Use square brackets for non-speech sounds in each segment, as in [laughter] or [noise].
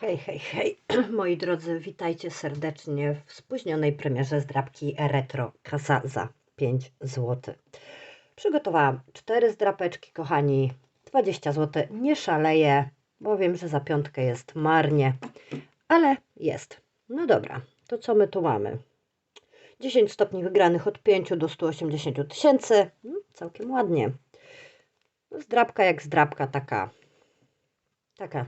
Hej, hej, hej, [clears throat] moi drodzy, witajcie serdecznie w spóźnionej premierze zdrabki Retro Kasa za 5 zł. Przygotowałam 4 zdrapeczki, kochani, 20 zł. Nie szaleję, bo wiem, że za piątkę jest marnie, ale jest. No dobra, to co my tu mamy? 10 stopni wygranych od 5 do 180 tysięcy. Mm, Całkiem ładnie. Zdrabka jak zdrabka, taka, taka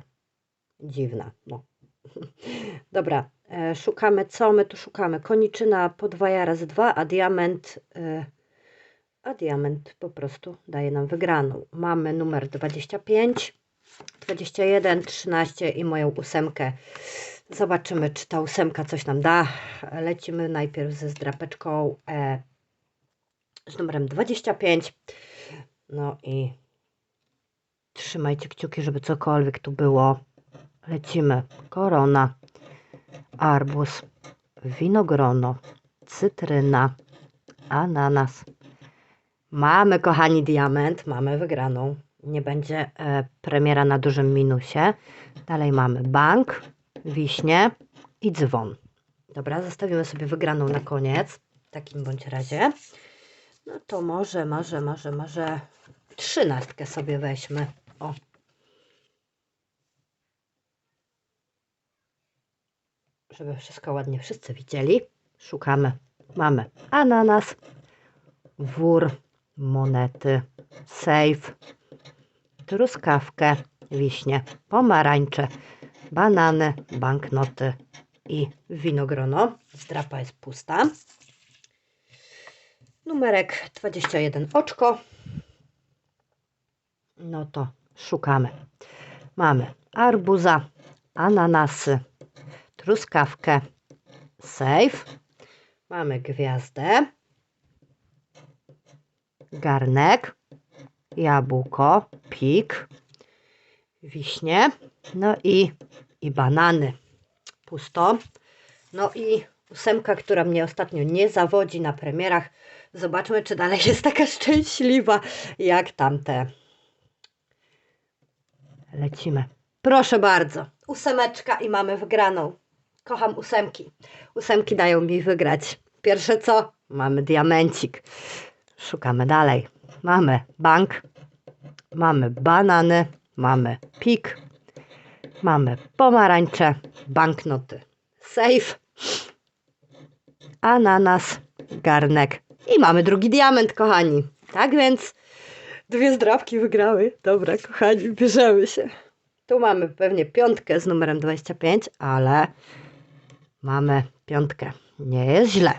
dziwna. No. [laughs] Dobra, e, szukamy, co my tu szukamy? Koniczyna podwaja razy dwa, a diament, e, a diament po prostu daje nam wygraną. Mamy numer 25, 21, 13 i moją ósemkę. Zobaczymy, czy ta ósemka coś nam da. Lecimy najpierw ze zdrapeczką e, z numerem 25. No i trzymajcie kciuki, żeby cokolwiek tu było. Lecimy. Korona, arbuz, winogrono, cytryna, ananas. Mamy, kochani, diament, mamy wygraną. Nie będzie e, premiera na dużym minusie. Dalej mamy bank, wiśnie i dzwon. Dobra, zostawimy sobie wygraną na koniec. W takim bądź razie. No to może, może, może, może trzynastkę sobie weźmy. O, żeby wszystko ładnie wszyscy widzieli. Szukamy. Mamy ananas, wór, monety, safe, truskawkę, wiśnie, pomarańcze, banany, banknoty i winogrono. Zdrapa jest pusta. Numerek 21 oczko. No to szukamy. Mamy arbuza, ananasy, truskawkę, safe. Mamy gwiazdę, garnek, jabłko, pik, wiśnie, no i, i banany. Pusto. No i ósemka, która mnie ostatnio nie zawodzi na premierach. Zobaczmy, czy dalej jest taka [laughs] szczęśliwa jak tamte. Lecimy. Proszę bardzo. Ósemeczka i mamy wygraną. Kocham ósemki. Ósemki dają mi wygrać. Pierwsze co? Mamy diamencik. Szukamy dalej. Mamy bank, mamy banany, mamy pik, mamy pomarańcze, banknoty, safe, ananas, garnek i mamy drugi diament, kochani. Tak więc dwie zdrabki wygrały. Dobra, kochani, bierzemy się. Tu mamy pewnie piątkę z numerem 25, ale mamy piątkę. Nie jest źle.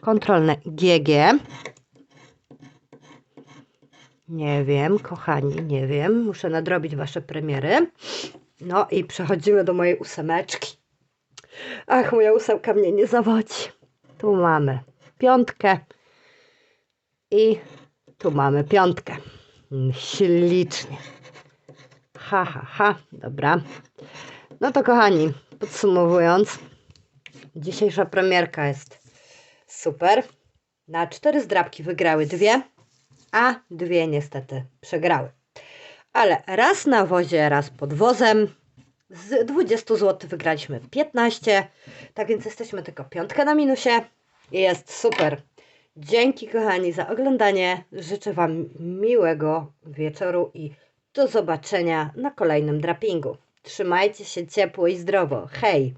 Kontrolne GG. Nie wiem, kochani, nie wiem. Muszę nadrobić wasze premiery. No i przechodzimy do mojej ósemeczki. Ach, moja ósemka mnie nie zawodzi. Tu mamy piątkę i tu mamy piątkę. Ślicznie. Ha, ha, ha. Dobra. No to kochani, podsumowując, dzisiejsza premierka jest super. Na cztery zdrabki wygrały dwie, a dwie niestety przegrały. Ale raz na wozie, raz pod wozem. Z 20 zł wygraliśmy 15, tak więc jesteśmy tylko piątkę na minusie. Jest super. Dzięki kochani za oglądanie. Życzę Wam miłego wieczoru i do zobaczenia na kolejnym drapingu. Trzymajcie się ciepło i zdrowo. Hej!